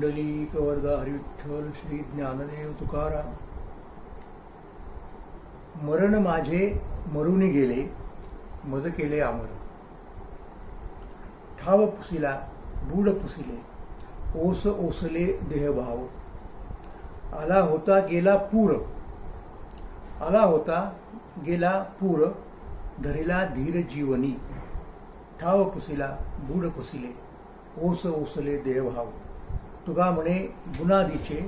पुंडलिक वरदा हरिविठ्ठल श्री ज्ञानदेव तुकाराम. मरण माझे मरून गेले मज केले आमर ठाव पुसिला बूड पुसिले ओस ओसले देहभाव आला होता गेला पूर आला होता गेला पूर धरिला धीर जीवनी. ठाव पुसिला बूड पुसिले ओस ओसले देहभाव तुगा म्हणे बुनादीचे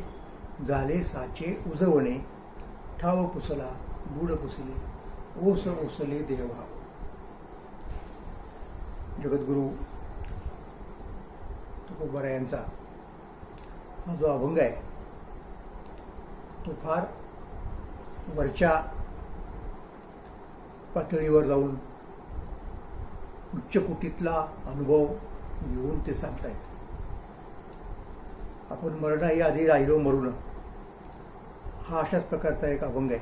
झाले साचे उजवणे. ठाव पुसला बुड पुसले ओस ओसले देहभाव जगद्गुरु तुकोबारा यांचा हा जो अभंग आहे तो फार वरच्या पातळीवर जाऊन उच्चकुटीतला अनुभव घेऊन ते सांगतायत. आपण मरणाही आधी राहिलो मरून. हा अशाच प्रकारचा एक अभंग आहे.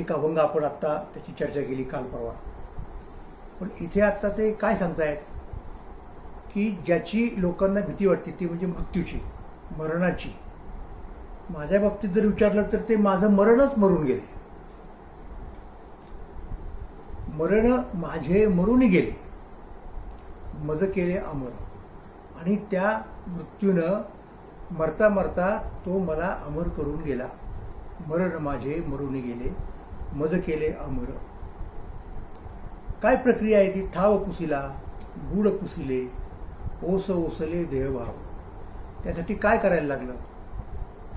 एक अभंग आपण आत्ता त्याची चर्चा केली काल परवा. पण इथे आत्ता ते काय सांगतायत? की ज्याची लोकांना भीती वाटते ती म्हणजे मृत्यूची मरणाची. माझ्या बाबतीत जर विचारलं तर ते माझं मरणच मरून गेले. मरण माझे मरून गेले. मज केले अमर आणि त्या मृत्यूनं मरता मरता तो मला अमर करून गेला. मरण माझे मरून गेले. मज केले अमर. काय प्रक्रिया आहे ती? ठाव पुसिला गुड पुसिले ओस ओसले देहभाव त्यासाठी काय करायला लागलं?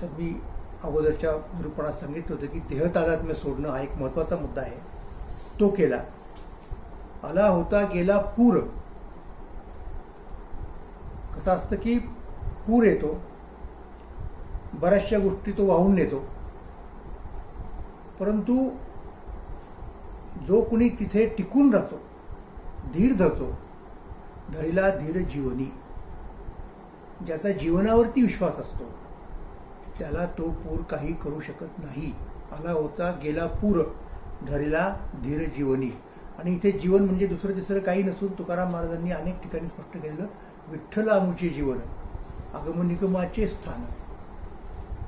तर मी अगोदरच्या निरूपणात सांगितलं होतं की देहतादात्म्य सोडणं हा एक महत्त्वाचा मुद्दा आहे. तो केला. आला होता गेला पूर. कसं असतं की पूर येतो बऱ्याचशा गोष्टी तो वाहून नेतो. परंतु जो कुणी तिथे टिकून राहतो धीर धरतो धरीला धीर जीवनी. ज्याचा जीवनावरती विश्वास असतो त्याला तो पूर काही करू शकत नाही. आला होता गेला पूर धरीला धीर जीवनी. आणि इथे जीवन म्हणजे दुसरं तिसरं काही नसून तुकाराम महाराजांनी अनेक ठिकाणी स्पष्ट केलेलं विठ्ठल आमुचे जीवन आगमनिगमाचे स्थान.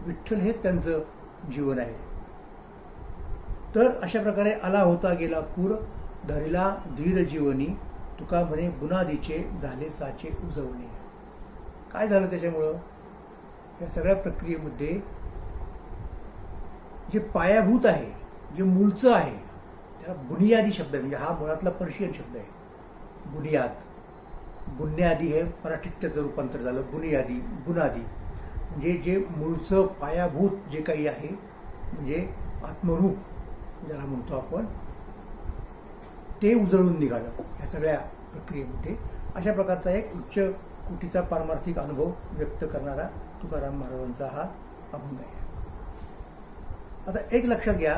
विठ्ठल हे त्यांचं जीवन आहे. तर अशा प्रकारे आला होता गेला पूर धरिला धीर जीवनी तुका म्हणे बुनादीचे झाले साचे उजवणे. काय झालं त्याच्यामुळं? या सगळ्या प्रक्रियेमध्ये जे पायाभूत आहे जे मूळचं आहे त्याला बुनियादी शब्द आहे म्हणजे हा मुळातला पर्शियन शब्द आहे. बुनियाद. बुन्यादी हे मराठीत त्याचं रूपांतर झालं बुनियादी बुनादी म्हणजे जे मूळचं पायाभूत जे काही आहे म्हणजे आत्मरूप ज्याला म्हणतो आपण ते उजळून निघालं या सगळ्या प्रक्रियेमध्ये. अशा प्रकारचा एक उच्च कुटीचा पारमार्थिक अनुभव व्यक्त करणारा तुकाराम महाराजांचा हा अभंग आहे. आता एक लक्षात घ्या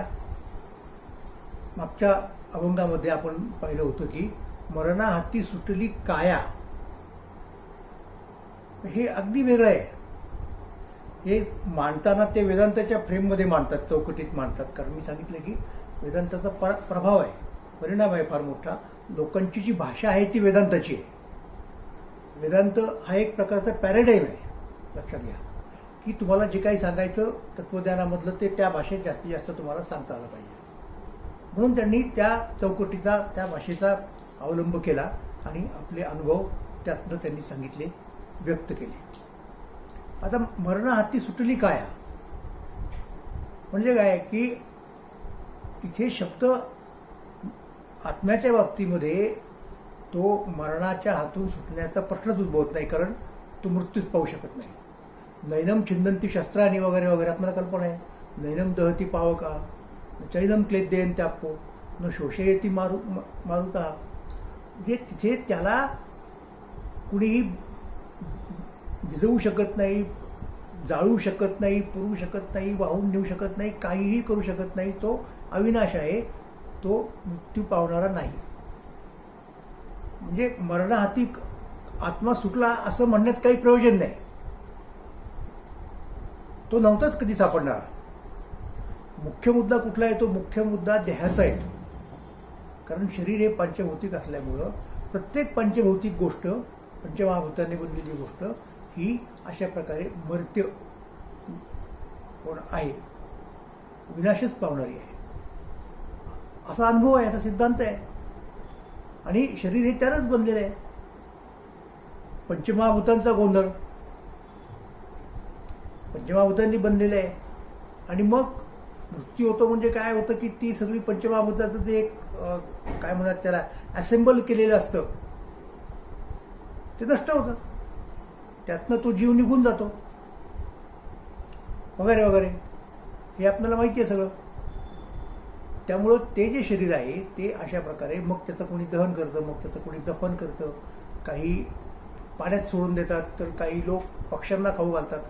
मागच्या अभंगामध्ये आपण पाहिलं होतं की मरणा हाती सुटली काया. हे अगदी वेगळं आहे. हे मांडताना ते वेदांताच्या फ्रेममध्ये मांडतात चौकटीत मांडतात. कारण मी सांगितलं की वेदांताचा पर प्रभाव आहे. परिणाम आहे फार मोठा. लोकांची जी भाषा आहे ती वेदांताची आहे. वेदांत हा एक प्रकारचा पॅराडाईम आहे. लक्षात घ्या. की तुम्हाला जे काही सांगायचं तत्वज्ञानामधलं ते त्या भाषेत जास्तीत जास्त तुम्हाला सांगता आलं पाहिजे. म्हणून त्यांनी त्या चौकटीचा त्या भाषेचा अवलंब केला आणि आपले अनुभव त्यातनं त्यांनी सांगितले. व्यक्त केले. आता मरणा हाती सुटली काय? म्हणजे काय की इथे शब्द आत्म्याच्या बाबतीमध्ये तो मरणाच्या हातून सुटण्याचा प्रश्नच उद्भवत नाही कारण तो मृत्यूच पाहू शकत नाही. नैनम छिंदंती शस्त्राने वगैरे वगैरे आपल्याला कल्पना आहे. नैनम दहती पावका न चैनम क्लेद्यन त्यापो न शोषयती मारू मारुता. हे तिथे त्याला कुणीही भिजवू शकत नाही जाळू शकत नाही पुरू शकत नाही वाहून नेऊ शकत नाही काहीही करू शकत नाही तो अविनाश आहे तो मृत्यू पावणारा नाही. म्हणजे मरणाहाती आत्मा सुटला असं म्हणण्यात काही प्रयोजन नाही. तो नव्हताच कधी सापडणारा. मुख्य मुद्दा कुठला आहे तो मुख्य मुद्दा देहाचा येतो. कारण शरीर हे पंचभौतिक असल्यामुळं प्रत्येक पंचभौतिक गोष्ट पंचमहाभूतांनी बनलेली गोष्ट ही अशा प्रकारे मर्त्य कोण आहे? विनाशच पावणारी आहे. असा अनुभव आहे असा सिद्धांत आहे. आणि शरीर हे त्यानंच बनलेलं आहे. पंचमहाभूतांचा गोंधळ. पंचमहाभूतांनी बनलेलं आहे. आणि मग मृत्यू होतो म्हणजे काय होतं की ती सगळी पंचमहाभूताचं ते एक काय म्हणतात त्याला असेंबल केलेलं असतं. ते नष्ट होतं त्यातनं तो जीव निघून जातो. वगैरे वगैरे. हे आपल्याला माहिती आहे सगळं. त्यामुळं ते जे शरीर आहे ते अशा प्रकारे मग त्याचं कोणी दहन करतं मग त्याचं कोणी दफन करतं. काही पाण्यात सोडून देतात तर काही लोक पक्ष्यांना खाऊ घालतात.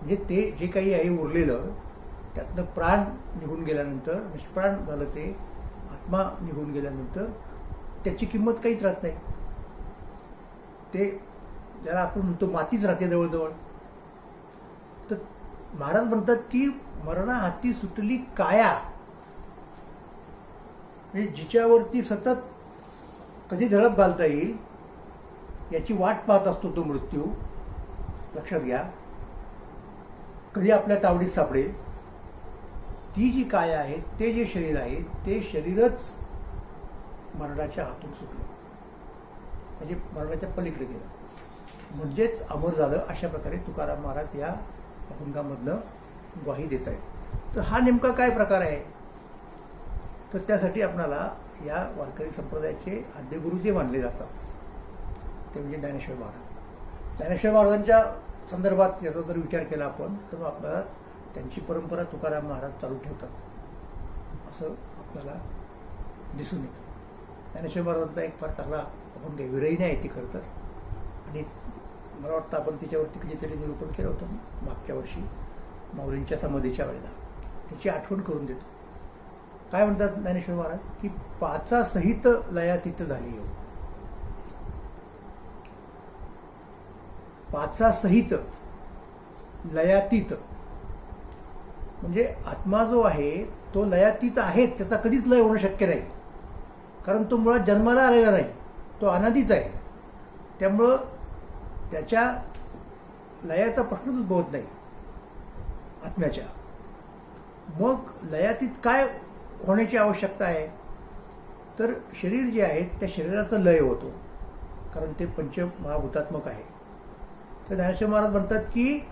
म्हणजे ते जे काही आहे उरलेलं त्यातनं प्राण निघून गेल्यानंतर निष्प्राण झालं ते आत्मा निघून गेल्यानंतर त्याची किंमत काहीच राहत नाही. ते ज्याला आपण म्हणतो मातीच राहते जवळजवळ. तर महाराज म्हणतात की मरणा हाती सुटली काया. म्हणजे जिच्यावरती सतत कधी झडप घालता येईल याची वाट पाहत असतो तो मृत्यू. लक्षात घ्या. कधी आपल्या तावडीत सापडेल. ती जी काय आहे ते जे शरीर आहे ते शरीरच मरणाच्या हातून सुटलं. म्हणजे मरणाच्या पलीकडे गेलं. म्हणजेच अमर झालं अशा प्रकारे तुकाराम महाराज या अभंगामधनं ग्वाही देत आहेत तर हा नेमका काय प्रकार आहे? तर त्यासाठी आपणाला या वारकरी संप्रदायाचे आद्यगुरू जे मानले जातात. ते म्हणजे ज्ञानेश्वर महाराज. ज्ञानेश्वर महाराजांच्या संदर्भात याचा जर विचार केला आपण तर आपल्याला त्यांची परंपरा तुकाराम महाराज चालू ठेवतात. असं आपल्याला दिसून येतं. ज्ञानेश्वर महाराजांचा एक फार चांगला अभंग आहे विरहिणी आहे ती खरं तर आणि मला वाटतं आपण तिच्यावरती कधीतरी निरूपण केलं होतं. मागच्या वर्षी माऊलींच्या समाधीच्या वेळेला. त्याची आठवण करून देतो. काय म्हणतात ज्ञानेश्वर महाराज? की पाचा सहित लयातीत झाली हो. पाचा सहित लयातीत. म्हणजे आत्मा जो आहे तो लयातीत आहे त्याचा कधीच लय होणं शक्य नाही. कारण तो मुळात जन्माला आलेला नाही. तो अनादीच आहे. त्यामुळं त्याच्या लयाचा प्रश्नच उद्भवत नाही. आत्म्याच्या. मग लयातीत काय होण्याची आवश्यकता आहे? तर शरीर जे आहे त्या शरीराचा लय होतो. कारण ते पंचमहाभूतात्मक आहे. तर ज्ञानेश्वर महाराज म्हणतात की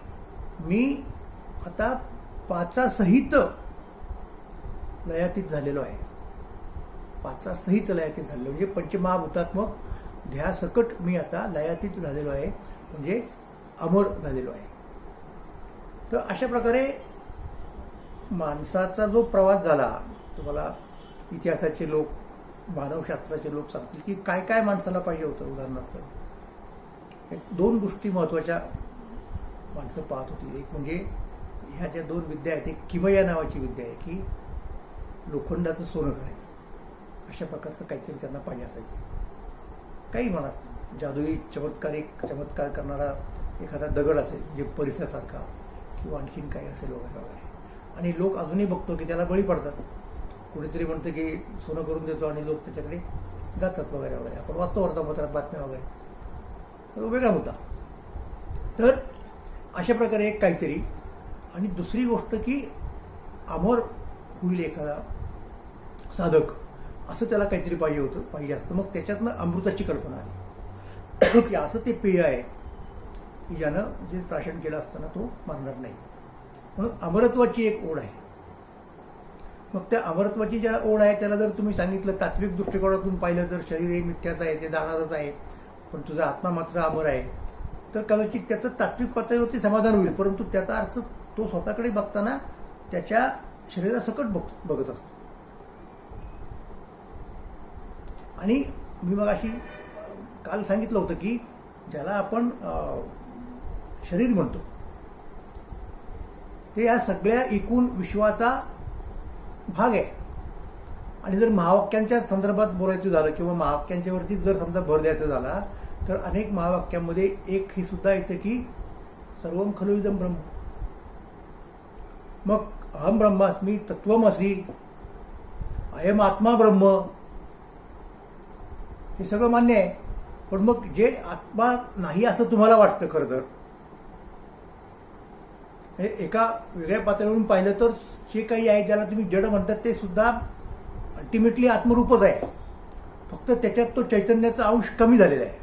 मी आता पाचासहित लयातीत झालेलो आहे. पाचा सहित लयातीत झालेलो म्हणजे पंचमहाभूतात्मक ध्यासकट मी आता लयातीत झालेलो आहे. म्हणजे अमर झालेलो आहे. तर अशा प्रकारे माणसाचा जो प्रवास झाला तुम्हाला इतिहासाचे लोक मानवशास्त्राचे लोक सांगतील की काय काय माणसाला पाहिजे होतं उदाहरणार्थ. एक दोन गोष्टी महत्त्वाच्या माणसं पाहत होती. एक म्हणजे ह्या ज्या दोन विद्या आहेत एक किमया नावाची विद्या आहे की लोखंडाचं सोनं करायचं. अशा प्रकारचं काहीतरी त्यांना पाहिजे असायचे. काही म्हणा जादुई चमत्कारिक चमत्कार करणारा एखादा दगड असेल जे परिसरासारखा किंवा आणखीन काही असेल वगैरे वगैरे. आणि लोक अजूनही बघतो की त्याला बळी पडतात. कुणीतरी म्हणतं की सोनं करून देतो आणि लोक त्याच्याकडे जातात वगैरे वगैरे. आपण वाचतो वर्तमानपत्रात बातम्या वगैरे. तर तो वेगळा होता तर अशा प्रकारे एक काहीतरी. आणि दुसरी गोष्ट की अमर होईल एखादा साधक. असं त्याला काहीतरी पाहिजे होतं पाहिजे असतं. मग त्याच्यातनं अमृताची कल्पना आली. की असं ते पेय आहे की ज्यानं जे प्राशन केलं असताना तो मारणार नाही. म्हणून अमरत्वाची एक ओढ आहे. मग त्या अमरत्वाची ज्याला ओढ आहे त्याला जर तुम्ही सांगितलं तात्विक दृष्टिकोनातून पाहिलं तर शरीर हे मिथ्याचं आहे ते जाणारच आहे पण तुझा आत्मा मात्र अमर आहे तर कदाचित त्याचं तात्विक पातळीवरती समाधान होईल. परंतु त्याचा अर्थ तो स्वतःकडे बघताना त्याच्या शरीरासकट बघ बघत असतो. आणि मी मग अशी काल सांगितलं होतं की ज्याला आपण शरीर म्हणतो ते या सगळ्या एकूण विश्वाचा भाग आहे. आणि जर महावाक्यांच्या संदर्भात बोलायचं झालं किंवा महावाक्यांच्यावरती जर समजा भर द्यायचा झाला तर अनेक महावाक्यांमध्ये एक हे सुद्धा येतं की सर्वम खलु इदम ब्रह्म. मग अहम ब्रह्मास्मी तत्वमसी अयम आत्मा ब्रह्म हे सगळं मान्य आहे. पण मग जे आत्मा नाही असं तुम्हाला वाटतं खरं तर? हे एका वेगळ्या पातळीवरून पाहिलं तर जे काही आहे ज्याला तुम्ही जड म्हणतात ते सुद्धा अल्टिमेटली आत्मरूपच आहे. फक्त त्याच्यात तो चैतन्याचा अंश कमी झालेला आहे.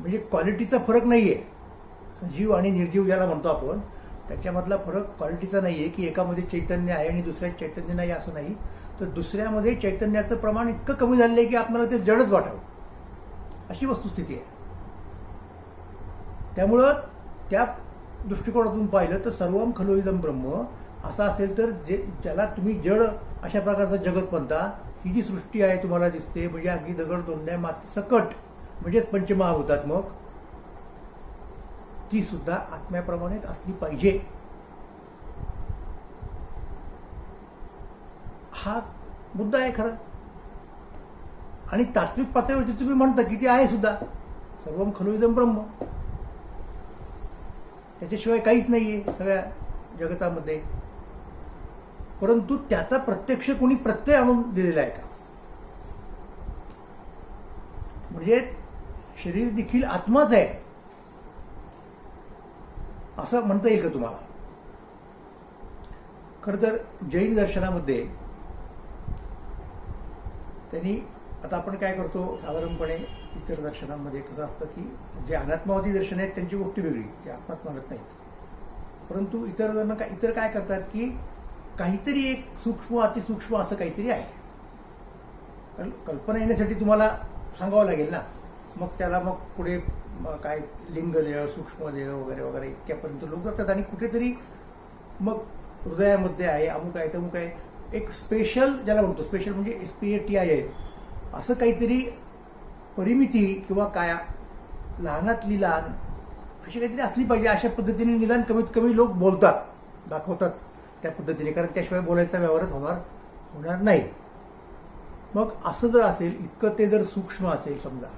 म्हणजे क्वालिटीचा फरक नाही आहे जीव आणि निर्जीव ज्याला म्हणतो आपण त्याच्यामधला फरक क्वालिटीचा नाही आहे की एकामध्ये चैतन्य आहे आणि दुसऱ्यात चैतन्य नाही असं नाही. तर दुसऱ्यामध्ये चैतन्याचं प्रमाण इतकं कमी झालेलं आहे की आपल्याला ते जडच वाटावं. अशी वस्तुस्थिती आहे. त्यामुळं त्या दृष्टिकोनातून पाहिलं तर सर्वम खलोईदम ब्रह्म. असं असेल तर जे ज्याला तुम्ही जड अशा प्रकारचं जगत म्हणता ही जी सृष्टी आहे तुम्हाला दिसते म्हणजे अगदी दगड दोंड्या माती सकट म्हणजेच पंचमहाभूतात्मक ती सुद्धा आत्म्याप्रमाणेच असली पाहिजे. हा मुद्दा आहे खरा. आणि तात्विक पातळीवरती तुम्ही म्हणता की ती आहे सुद्धा सर्वम खलु इदम ब्रह्म. त्याच्याशिवाय काहीच नाही आहे सगळ्या जगतामध्ये. परंतु त्याचा प्रत्यक्ष कोणी प्रत्यय आणून दिलेला आहे का? म्हणजे शरीर देखील आत्माच आहे. असं म्हणता येईल का तुम्हाला? खरं तर जैन दर्शनामध्ये त्यांनी आता आपण काय करतो साधारणपणे इतर दर्शनांमध्ये कसं असतं की जे अनात्मावादी दर्शन आहेत त्यांची गोष्ट वेगळी ते आत्माच मानत नाहीत. परंतु इतर जण काय इतर काय करतात की काहीतरी एक सूक्ष्म अतिसूक्ष्म असं काहीतरी आहे. कल कल्पना येण्यासाठी तुम्हाला सांगावं लागेल ना. मग त्याला मग पुढे काय लिंगदेह सूक्ष्मदेह वगैरे वगैरे इतक्यापर्यंत लोक जातात आणि कुठेतरी मग हृदयामध्ये आहे अमुक आहे तमुक आहे. एक स्पेशल ज्याला म्हणतो स्पेशल म्हणजे S P A T I A असं काहीतरी परिमिती किंवा काय लहानातली लहान अशी काहीतरी असली पाहिजे अशा पद्धतीने निदान कमीत कमी लोक बोलतात दाखवतात त्या पद्धतीने. कारण त्याशिवाय बोलायचा व्यवहारच होणार होणार नाही. मग असं जर असेल इतकं ते जर सूक्ष्म असेल समजा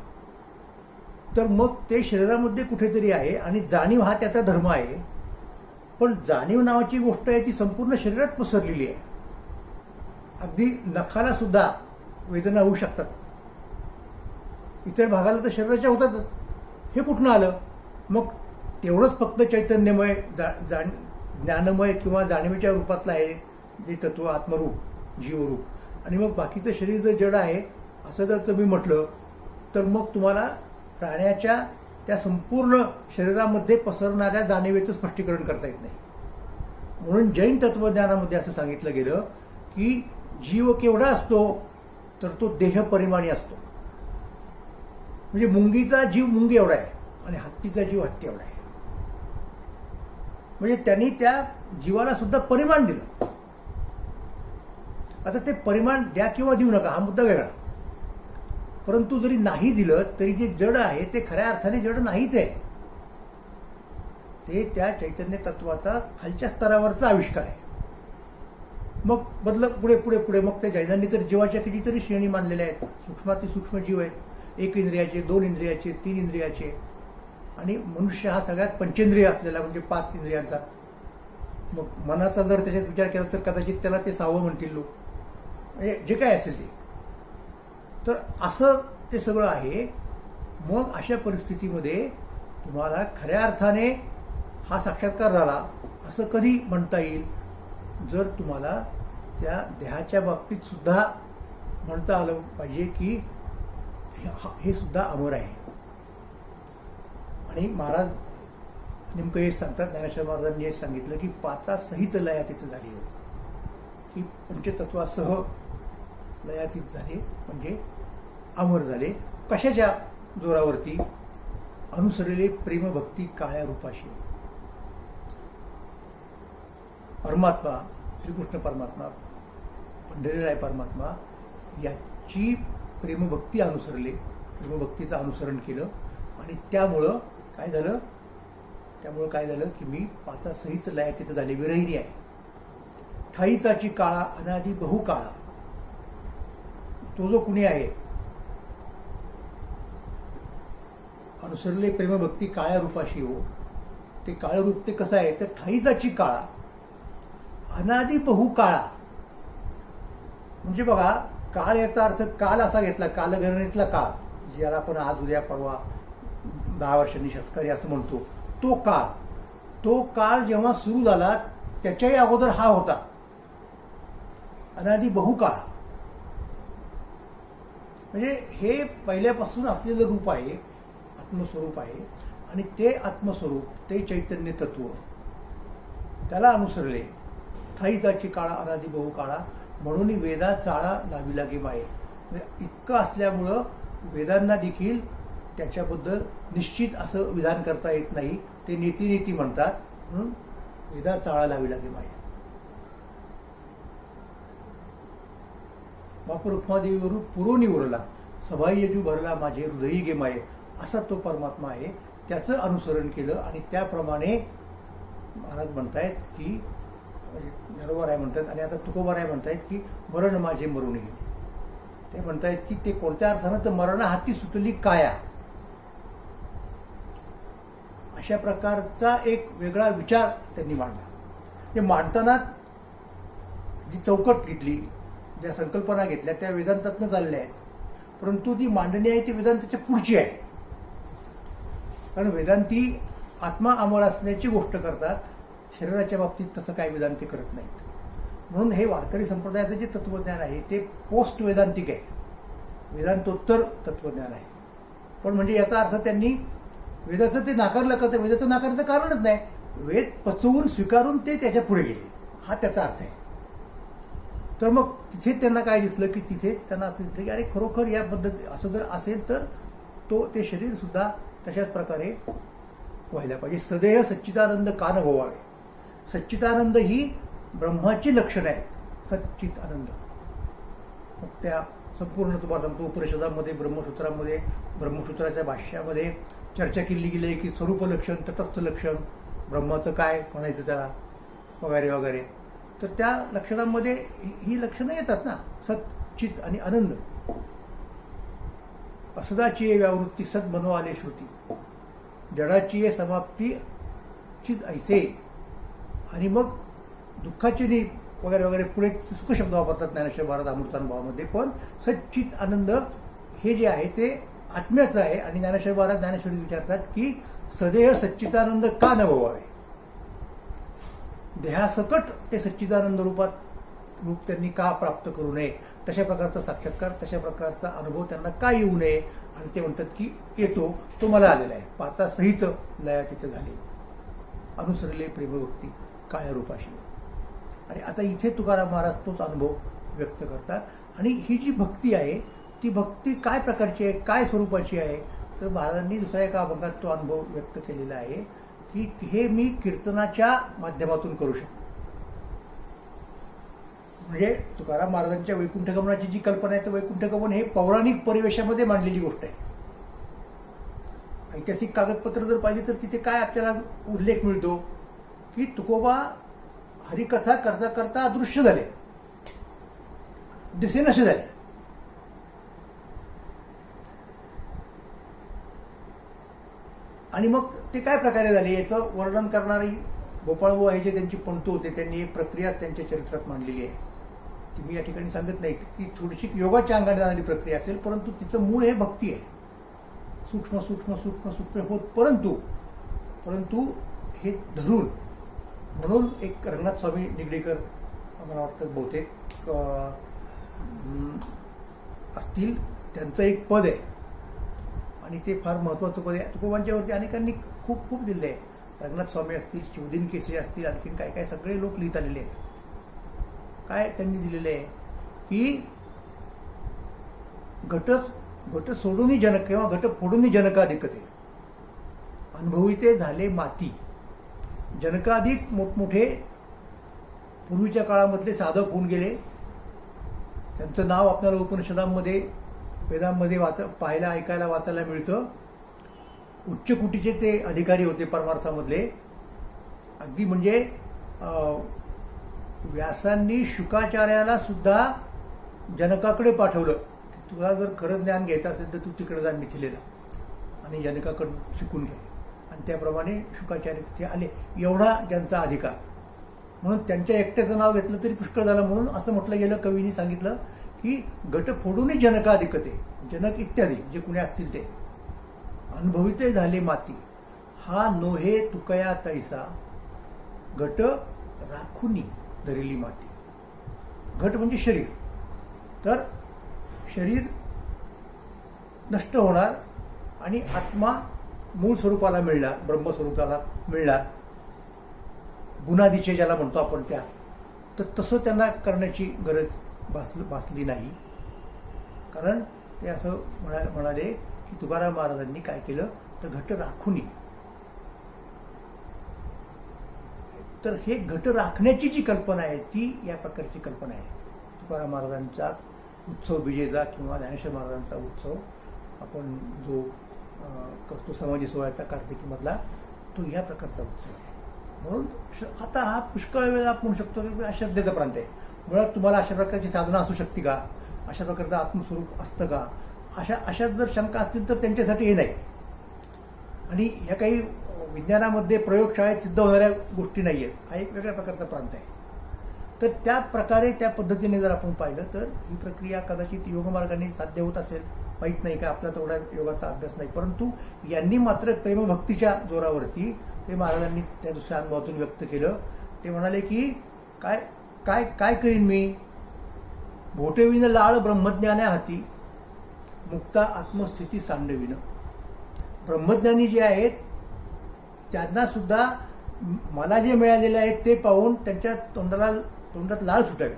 तर मग ते शरीरामध्ये कुठेतरी आहे आणि जाणीव हा त्याचा धर्म आहे. पण जाणीव नावाची गोष्ट आहे ती संपूर्ण शरीरात पसरलेली आहे. अगदी नखाला सुद्धा वेदना होऊ शकतात. इतर भागाला तर शरीराच्या होतातच. हे कुठनं आलं? मग तेवढंच फक्त चैतन्यमय जा जाण ज्ञानमय किंवा जाणीवेच्या रूपातलं आहे जे तत्व आत्मरूप जीवरूप. आणि मग बाकीचं शरीर जर जड आहे असं जर तुम्ही म्हटलं तर मग तुम्हाला प्राण्याच्या त्या संपूर्ण शरीरामध्ये पसरणाऱ्या जाणीवेचं स्पष्टीकरण करता येत नाही. म्हणून जैन तत्वज्ञानामध्ये असं सांगितलं गेलं की जीव केवढा असतो तर तो देह परिमाणी असतो. म्हणजे मुंगीचा जीव मुंगी एवढा आहे आणि हत्तीचा जीव हत्ती एवढा आहे. म्हणजे त्यांनी त्या जीवाला सुद्धा परिमाण दिलं. आता ते परिमाण द्या किंवा देऊ नका हा मुद्दा वेगळा. परंतु जरी नाही दिलं तरी जे जड आहे ते खऱ्या अर्थाने जड नाहीच आहे. ते त्या चैतन्य तत्वाचा खालच्या स्तरावरचा आविष्कार आहे. मग बदल पुढे पुढे पुढे. मग त्या जैनांनी तर जीवाच्या कितीतरी श्रेणी मानलेल्या आहेत. सूक्ष्माती सूक्ष्म जीव आहेत. एक इंद्रियाचे दोन इंद्रियाचे तीन इंद्रियाचे. आणि मनुष्य हा सगळ्यात पंचेंद्रिय असलेला म्हणजे पाच इंद्रियांचा. मग मनाचा जर त्याच्यात विचार केला तर कदाचित त्याला ते सहावं म्हणतील लोक. म्हणजे जे काय असेल ते. तर असं ते सगळं आहे. मग अशा परिस्थितीमध्ये तुम्हाला खऱ्या अर्थाने हा साक्षात्कार झाला. असं कधी म्हणता येईल? जर तुम्हाला त्या देहाच्या बाबतीत सुद्धा म्हणता आलं पाहिजे की हे- सुद्धा अमर आहे. आणि महाराज नेमकं हे सांगतात ज्ञानेश्वर महाराजांनी हे सांगितलं की पाचा सहित लयातीत झाली हो. की पंचतत्वासह लयातीत झाले म्हणजे अमर झाले. कशाच्या जोरावरती? अनुसरलेले प्रेमभक्ती काळ्या रूपाशी हो. परमात्मा श्रीकृष्ण परमात्मा पंढरीराय परमात्मा याची प्रेमभक्ती अनुसरले प्रेमभक्तीचं अनुसरण केलं. आणि त्यामुळं काय झालं? त्यामुळं काय झालं की मी पाचासहित लयातीत झाले विरहिणी आहे. ठाईचाची काळा अनादी बहु काळा. तो जो कुणी आहे अनुसरले प्रेमभक्ती काळ्या रूपाशी हो. ते काळं रूप ते कसं आहे? तर ठाईचाची काळा अनादी बहु काळा. म्हणजे बघा काळ याचा अर्थ काल असा घेतला कालगणनेतला काळ ज्याला आपण आज उद्या परवा दहा वर्षांनी शतकरी असं म्हणतो तो काळ. तो काळ जेव्हा सुरू झाला त्याच्याही अगोदर हा होता. अनादी बहुकाळ. म्हणजे हे पहिल्यापासून असलेलं रूप आहे आत्मस्वरूप आहे आणि ते आत्मस्वरूप ते चैतन्य तत्व. त्याला अनुसरले. ठाईताची काळा अनादी बहु काळा म्हणून वेदा चाळा लावी लागे माये इतकं असल्यामुळं वेदांना देखील त्याच्याबद्दल निश्चित असं विधान करता येत नाही. ते नीती नीती म्हणतात. म्हणून वेदा चाळा लावी लागे माये बाप रुक्मादेवीवरून पुरोनी उरला. सभायजू भरला माझे हृदयी गे माये. असा तो परमात्मा आहे. त्याचं अनुसरण केलं आणि त्याप्रमाणे महाराज म्हणतायत की नरोबा आहे म्हणतात आणि आता तुकोबा आहे म्हणतायत की मरण माझे मरून गेले. ते म्हणतायत की ते कोणत्या अर्थानं तर मरण हाती सुटली काया? अशा प्रकारचा एक वेगळा विचार त्यांनी मांडला. ते मांडताना जी चौकट घेतली ज्या संकल्पना घेतल्या त्या वेदांतातनं चालल्या आहेत. परंतु ती मांडणी आहे ती वेदांताच्या पुढची आहे. कारण वेदांती आत्मा अमर असण्याची गोष्ट करतात. शरीराच्या बाबतीत तसं काय वेदांती करत नाहीत. म्हणून हे वारकरी संप्रदायाचं जे तत्वज्ञान आहे ते पोस्ट वेदांतिक आहे. वेदांतोत्तर तत्वज्ञान आहे. पण म्हणजे याचा अर्थ त्यांनी वेदाचं ते नाकारलं का तर वेदाचं नाकारचं कारणच नाही. वेद पचवून स्वीकारून ते त्याच्या पुढे गेले. हा त्याचा अर्थ आहे. तर मग तिथे त्यांना काय दिसलं की तिथे त्यांना असं दिसलं की अरे खरोखर या पद्धती असं जर असेल तर तो ते शरीर सुद्धा तशाच प्रकारे व्हायला पाहिजे. सदैव सच्चिदानंद कान न सच्चिदानंद ही ब्रह्माची लक्षणं आहेत. सच्चित आनंद मग त्या संपूर्ण तुम्हाला सांगतो उपनिषदामध्ये ब्रह्मसूत्रामध्ये ब्रह्मसूत्राच्या भाष्यामध्ये चर्चा केली गेली आहे की स्वरूप लक्षण तटस्थ लक्षण ब्रह्माचं काय म्हणायचं त्याला वगैरे वगैरे. तर त्या लक्षणांमध्ये ही- लक्षणं येतात ना सच्चित आणि आनंद. असदाची व्यावृत्ती सद मनो आले श्रुती. जडाची समाप्ती चित ऐसे. आणि मग दुःखाची नी वगैरे वगैरे पुढे सुख शब्द वापरतात ज्ञानेश्वर भारत अमृतानुभवामध्ये. पण सच्चित आनंद हे जे आहे ते आत्म्याचं आहे. आणि ज्ञानेश्वर महाराज ज्ञानेश्वरी विचारतात की सदैव सच्चिदानंद का अनुभवावे देहासकट ते सच्चिदानंद रूपात रूप त्यांनी का प्राप्त करू नये? तशा प्रकारचा साक्षात्कार तशा प्रकारचा अनुभव त्यांना का येऊ नये? आणि ते म्हणतात की येतो तो मला आलेला आहे. पाचा सहित लया तिथे झाली. अनुसरले प्रेमभक्ती. काळ्या रूपाशी आणि आता इथे तुकाराम महाराज तोच अनुभव व्यक्त करतात. आणि ही जी भक्ती आहे ती भक्ती काय प्रकारची आहे काय स्वरूपाची आहे? तर महाराजांनी दुसऱ्या एका अभंगात तो अनुभव व्यक्त केलेला आहे की हे मी कीर्तनाच्या माध्यमातून करू शकतो. म्हणजे तुकाराम महाराजांच्या वैकुंठगमनाची जी कल्पना आहे तर वैकुंठगमन हे पौराणिक परिवेशामध्ये मांडलेली गोष्ट आहे. ऐतिहासिक कागदपत्र जर पाहिली तर तिथे काय आपल्याला उल्लेख मिळतो? की तुकोबा हरिकथा करता करता अदृश्य झाले. दिसेनसे झाले. आणि मग ते काय प्रकारे झाले? याचं वर्णन करणारी गोपाळभाऊ आहे जे त्यांची पंतू होते. त्यांनी एक प्रक्रिया त्यांच्या चरित्रात मांडलेली आहे. ती मी या ठिकाणी सांगत नाही ती थोडीशी योगाच्या अंगाने जाणारी प्रक्रिया असेल परंतु तिचं मूळ हे भक्ती आहे. सूक्ष्म सूक्ष्म सूक्ष्म सूक्ष्म होत परंतु परंतु हे धरून म्हणून एक रंगनाथ स्वामी निगडीकर मला वाटतं बहुतेक असतील. त्यांचं एक पद आहे. आणि ते फार महत्त्वाचं पद आहे. तुकोबांच्यावरती अनेकांनी खूप खूप दिले आहे रंगनाथ स्वामी असतील शिवदिन केसरी असतील आणखीन काय काय सगळे लोक लिहित आलेले आहेत. काय त्यांनी दिलेलं आहे? की घट घट सोडूनही जनक किंवा घट फोडूनही अनुभवी अनुभविते झाले माती. जनकाधिक मोठमोठे पूर्वीच्या काळामधले साधक होऊन गेले. त्यांचं नाव आपल्याला उपनिषदांमध्ये वेदांमध्ये वाच पाहायला ऐकायला वाचायला मिळतं. उच्च कुटीचे ते अधिकारी होते परमार्थामधले. अगदी म्हणजे व्यासांनी शुकाचार्याला सुद्धा जनकाकडे पाठवलं. की तुला जर खरं ज्ञान घ्यायचं असेल तर तू तिकडे जा मिथिलेला. आणि जनकाकडून शिकून घे. आणि त्याप्रमाणे शुकाचार्य तिथे आले. एवढा ज्यांचा अधिकार. म्हणून त्यांच्या एकट्याचं नाव घेतलं तरी पुष्कळ झालं. म्हणून असं म्हटलं गेलं कवीनी सांगितलं की गट फोडूनही जनकाधिकते जनक इत्यादी जे कुणी असतील ते. अनुभविते झाले माती. हा नोहे तुकया तैसा. घट राखुनी धरिली माती. घट म्हणजे शरीर. तर शरीर नष्ट होणार आणि आत्मा मूळ स्वरूपाला मिळणार ब्रह्मस्वरूपाला मिळणार बुनादीचे ज्याला म्हणतो आपण त्या. तर तसं त्यांना करण्याची गरज भास भासली नाही. कारण ते असं म्हणा म्हणाले की तुकाराम महाराजांनी काय केलं? तर घट राखूनही तर हे घट राखण्याची जी कल्पना आहे ती या प्रकारची कल्पना आहे. तुकाराम महाराजांचा उत्सव विजेचा किंवा ज्ञानेश्वर महाराजांचा उत्सव आपण जो करतो समाजी सोहळ्याचा कार्तिकीमधला तो या प्रकारचा उत्सव आहे. म्हणून श- आता हा पुष्कळ वेळेला आपण म्हणू शकतो की हा श्रद्धेचा प्रांत आहे. मुळात तुम्हाला अशा प्रकारची साधना असू शकते का? अशा प्रकारचं आत्मस्वरूप असतं का? अशा अशा जर शंका असतील तर त्यांच्यासाठी हे नाही. आणि ह्या काही विज्ञानामध्ये प्रयोगशाळेत सिद्ध होणाऱ्या गोष्टी नाही आहेत हा एक वेगळ्या प्रकारचा प्रांत आहे. तर त्या प्रकारे त्या पद्धतीने जर आपण पाहिलं तर ही प्रक्रिया कदाचित योगमार्गाने साध्य होत असेल. माहीत नाही का आपला तेवढा योगाचा अभ्यास नाही. परंतु यांनी मात्र प्रेमभक्तीच्या जोरावरती ते महाराजांनी त्या दुसऱ्या अनुभवातून व्यक्त केलं. ते म्हणाले की काय काय काय करीन मी? भोटेविन लाळ ब्रह्मज्ञाना हाती मुक्ता आत्मस्थिती सांडविन. ब्रह्मज्ञानी जे आहेत त्यांना सुद्धा मला जे मिळालेले आहे ते पाहून त्यांच्या तोंडाला तोंडात लाळ सुटावी.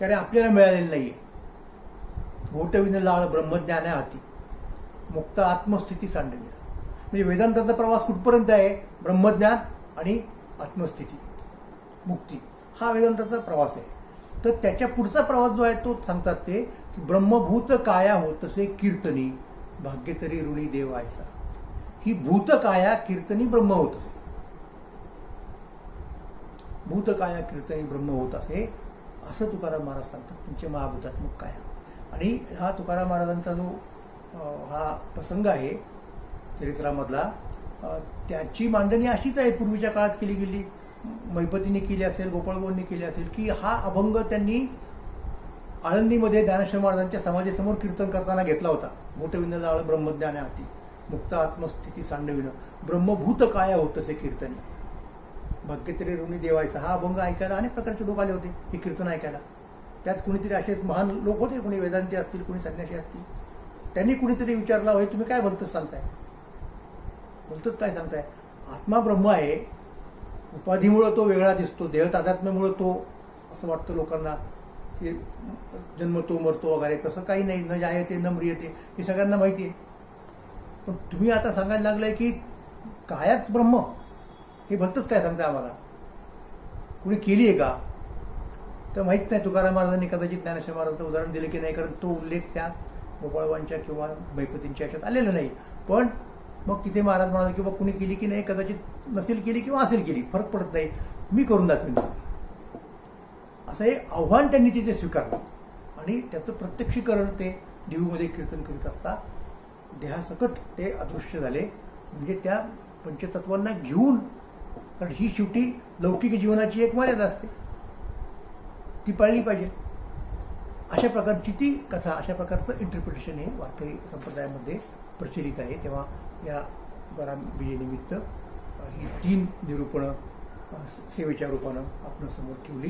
कारण आपल्याला मिळालेलं नाही आहे घोटविन लाळ ब्रह्मज्ञाना हाती. मुक्त आत्मस्थिती सांडविणं. म्हणजे वेदांताचा प्रवास कुठपर्यंत आहे? ब्रह्मज्ञान आणि आत्मस्थिती. मुक्ती. हा वेदांताचा प्रवास आहे. तर त्याच्या पुढचा प्रवास जो आहे तो सांगतात ते की ब्रह्मभूत काया होतसे कीर्तनी भाग्यतरी ऋणी देव आयसा ही भूत काया कीर्तनी ब्रह्म होत असे भूतकाया कीर्तनी ब्रह्म होत असे असं तुकाराम महाराज सांगतात. तुमचे महाभूतात्मक काया. आणि हा तुकाराम महाराजांचा जो हा प्रसंग आहे चरित्रामधला त्याची मांडणी अशीच आहे पूर्वीच्या काळात केली गेली. मैपतीने केली असेल गोपाळबोंनी केली असेल की हा अभंग त्यांनी आळंदीमध्ये ज्ञानेश्वर महाराजांच्या समाजासमोर कीर्तन करताना घेतला होता. मोठविंद जाळ ब्रह्मज्ञाने हाती मुक्त आत्मस्थिती सांडविणं ब्रह्मभूत काय होत असे कीर्तनी. भाग्यतरी ऋणी देवायचा हा अभंग ऐकायला अनेक प्रकारचे लोक आले होते हे कीर्तन ऐकायला. त्यात कुणीतरी असे महान लोक होते कुणी वेदांती असतील कोणी संन्यासी असतील. त्यांनी कुणीतरी विचारला होय तुम्ही काय भलतंच सांगताय? भलतंच काय सांगताय? आत्मा ब्रह्म आहे. उपाधीमुळं तो वेगळा दिसतो देह तादात्म्यामुळं तो असं वाटतं लोकांना की जन्मतो मरतो वगैरे. तसं काही नाही न जायते न म्रियते हे सगळ्यांना माहिती आहे. पण तुम्ही आता सांगायला लागलाय की कायच ब्रह्म हे भलतंच काय सांगताय आम्हाला? कुणी केली आहे का? तर माहीत नाही तुकाराम महाराजांनी कदाचित ज्ञानेश्वर महाराजांचं उदाहरण दिलं की नाही कारण तो उल्लेख त्या गोपाळवांच्या किंवा बैपतींच्या याच्यात आलेला नाही. पण मग तिथे महाराज म्हणाले की बा कुणी केली की नाही कदाचित नसेल केली किंवा असेल केली फरक पडत नाही. मी करून दाखवीन तुम्हाला. असं हे आव्हान त्यांनी तिथे स्वीकारलं. आणि त्याचं प्रत्यक्षीकरण ते देहूमध्ये कीर्तन करीत असता देहासकट ते अदृश्य झाले. म्हणजे त्या पंचतत्वांना घेऊन कारण ही शेवटी लौकिक जीवनाची एक मर्यादा असते. ती पाळली पाहिजे. अशा प्रकारची ती कथा अशा प्रकारचं इंटरप्रिटेशन हे वारकरी संप्रदायामध्ये प्रचलित आहे. तेव्हा या तुकाराम विजयनिमित्त ही तीन निरूपणं सेवेच्या रूपानं आपण समोर ठेवली.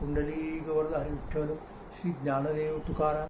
कुंडली गोवर्धन हरी विठ्ठल श्री ज्ञानदेव तुकाराम